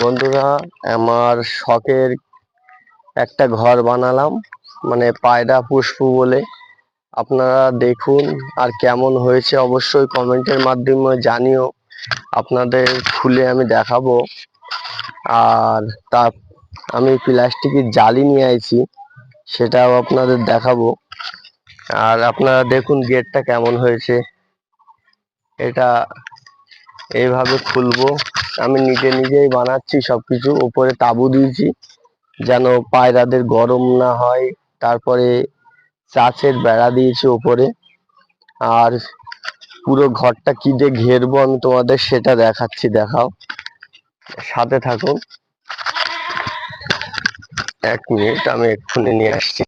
বন্ধুরা, আমার শখের একটা ঘর বানালাম মানে পায়রা পুষ্পু বলে। আপনারা দেখুন আর কেমন হয়েছে, অবশ্যই কমেন্টের মাধ্যমে জানিও। আপনাদের খুলে আমি দেখাবো। আর তা, আমি প্লাস্টিকের জালি নিয়ে আইছি, সেটাও আপনাদের দেখাবো। আর আপনারা দেখুন গেটটা কেমন হয়েছে। এটা এইভাবে খুলবো। আমি নিজে নিজেই বানাচ্ছি সবকিছু। উপরে তাবু দিয়েছি, যেন পায়রাদের গরম না হয়। তারপরে চাষের বেড়া দিয়েছি উপরে আর পুরো ঘরটা কি দিয়ে ঘেরবো আমি তোমাদের সেটা দেখাচ্ছি, দেখাও। সাথে থাকুন এক মিনিট, আমি এক্ষুনি নিয়ে আসছি।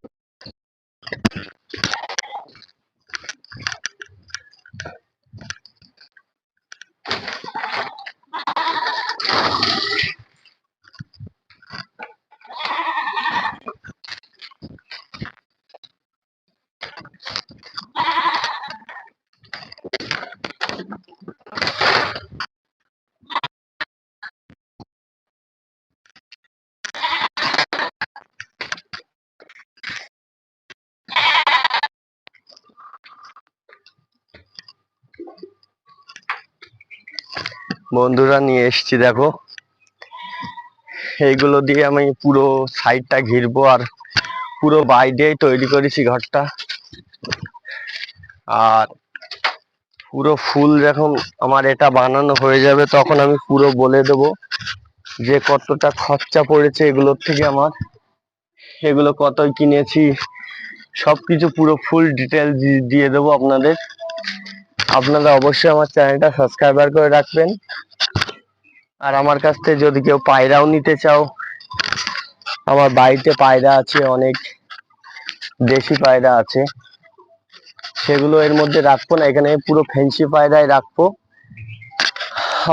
বন্ধুরা নিয়ে এসেছি, দেখো। এইগুলো দিয়ে আমি পুরো সাইডটা ঘিরবো আর পুরো বাইরেই তৈরি করেছি ঘরটা। আর পুরো ফুল যখন আমার এটা বানানো হয়ে যাবে, তখন আমি পুরো বলে দেব যে কতটা খরচা পড়েছে এগুলোর থেকে আমার। এগুলো কত কিনেছি, সবকিছু পুরো ফুল ডিটেল দিয়ে দেবো আপনাদের। আপনারা অবশ্যই আমার চ্যানেলটা সাবস্ক্রাইবার করে রাখবেন। আর আমার কাছ থেকে যদি কেউ পায়রাও নিতে চাও, আমার বাড়িতে পায়রা আছে, অনেক দেশি পায়রা আছে। সেগুলো এর মধ্যে রাখব না, এখানে পুরো ফেন্সি পায়রাই রাখব।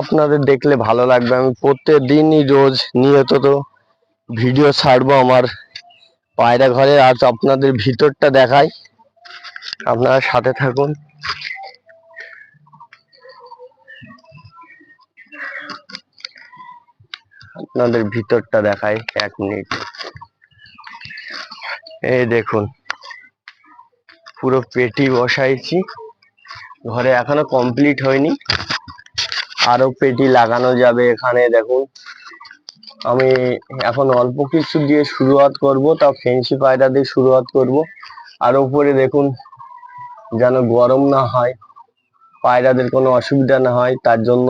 আপনাদের দেখলে ভালো লাগবে, আমি প্রত্যেক দিনই রোজ নিয়ত তো ভিডিও ছাড়বো আমার পায়রা ঘরে। আর আপনাদের ভিতরটা দেখাই, আপনারা সাথে থাকুন। আপনাদের ভিতরটা দেখাই এক মিনিট। এই দেখুন, পুরো পেটি বসাইছি। ঘরে এখনও কমপ্লিট হয়নি। আরও পেটি লাগানো যাবে এখানে, দেখুন। আমি এখন অল্প কিছু দিয়ে শুরুয়াত করব, তাও ফেন্সি পায়রা দিয়ে শুরুয়াত করব। আর উপরে দেখুন, যেন গরম না হয়, পায়রাদের কোনো অসুবিধা না হয়, তার জন্য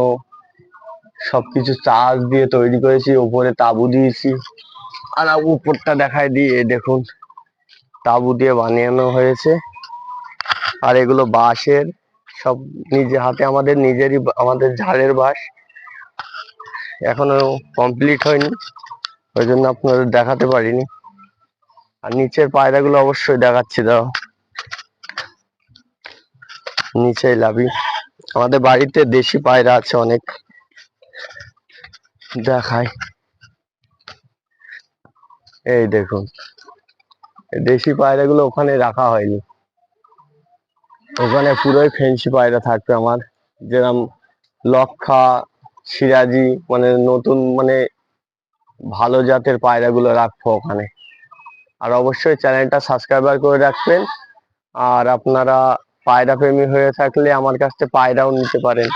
সবকিছু চাষ দিয়ে তৈরি করেছি উপরে তাবু দিয়েছি। আর উপরটা দেখায় দিয়ে দেখুন, তাবু দিয়ে বানানো হয়েছে। আর এগুলো বাঁশের, সব নিজে হাতে, আমাদের নিজেরই আমাদের ঝাড়ের বাঁশ। এখনও কমপ্লিট হয়নি, ওই জন্য আপনাদের দেখাতে পারিনি। আর নিচের পায়রাগুলো অবশ্যই দেখাচ্ছি দাও নিচে লাভি আমাদের বাড়িতে দেশি পায়রা আছে অনেক। দেখাই। এই দেখুন, দেশি পায়রাগুলো ওখানে রাখা হয়নি। ওখানে পুরোই ফেন্সি পায়রা থাকবে আমার। যেরকম লক্ষা, সিরাজি মানে নতুন মানে ভালো জাতের পায়রাগুলো রাখব ওখানে। আর অবশ্যই চ্যানেলটা সাবস্ক্রাইবার করে রাখবেন। আর আপনারা পায়রা প্রেমী হয়ে থাকলে আমার কাছ থেকে পায়রাও নিতে পারেন।